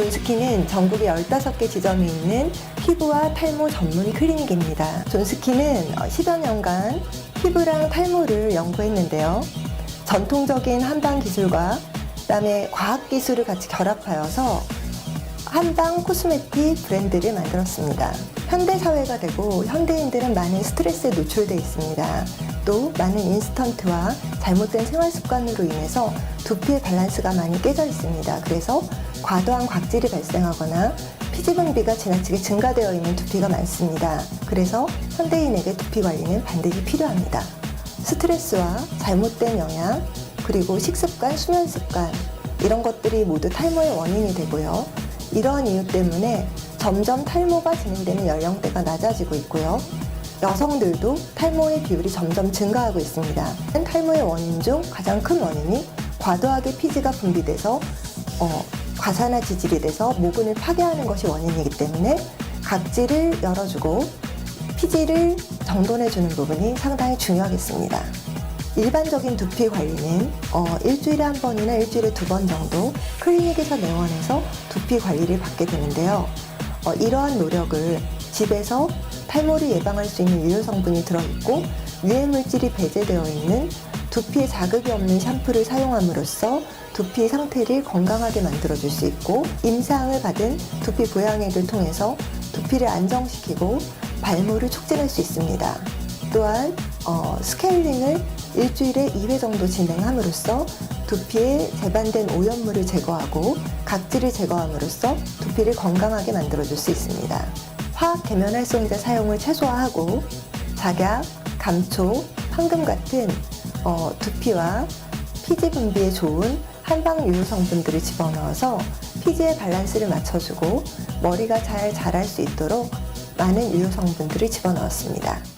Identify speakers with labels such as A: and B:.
A: 존스키는 전국에 15개 지점이 있는 피부와 탈모 전문 클리닉입니다. 존스키는 10여 년간 피부랑 탈모를 연구했는데요. 전통적인 한방 기술과 그다음에 과학 기술을 같이 결합하여서 한방 코스메틱 브랜드를 만들었습니다. 현대 사회가 되고 현대인들은 많은 스트레스에 노출돼 있습니다. 또 많은 인스턴트와 잘못된 생활 습관으로 인해서 두피의 밸런스가 많이 깨져 있습니다. 그래서 과도한 각질이 발생하거나 피지 분비가 지나치게 증가되어 있는 두피가 많습니다. 그래서 현대인에게 두피 관리는 반드시 필요합니다. 스트레스와 잘못된 영양, 그리고 식습관, 수면 습관, 이런 것들이 모두 탈모의 원인이 되고요. 이러한 이유 때문에 점점 탈모가 진행되는 연령대가 낮아지고 있고요. 여성들도 탈모의 비율이 점점 증가하고 있습니다. 탈모의 원인 중 가장 큰 원인이 과도하게 피지가 분비돼서 어, 과산화 지질이 돼서 모근을 파괴하는 것이 원인이기 때문에 각질을 열어주고 피지를 정돈해주는 부분이 상당히 중요하겠습니다. 일반적인 두피 관리는 어, 일주일에 한 번이나 일주일에 두 번 정도 클리닉에서 내원해서 두피 관리를 받게 되는데요. 어, 이러한 노력을 집에서 탈모를 예방할 수 있는 유효 성분이 들어있고 유해 물질이 배제되어 있는 두피에 자극이 없는 샴푸를 사용함으로써 두피 상태를 건강하게 만들어줄 수 있고 임상을 받은 두피 보양액을 통해서 두피를 안정시키고 발모를 촉진할 수 있습니다. 또한 어, 스케일링을 일주일에 2회 정도 진행함으로써 두피에 재반된 오염물을 제거하고 각질을 제거함으로써 두피를 건강하게 만들어줄 수 있습니다. 화학 계면 활성제 사용을 최소화하고 작약, 감초, 황금 같은 어, 두피와 피지 분비에 좋은 한방 유효 성분들을 집어넣어서 피지의 밸런스를 맞춰주고 머리가 잘 자랄 수 있도록 많은 유효 성분들을 집어넣었습니다.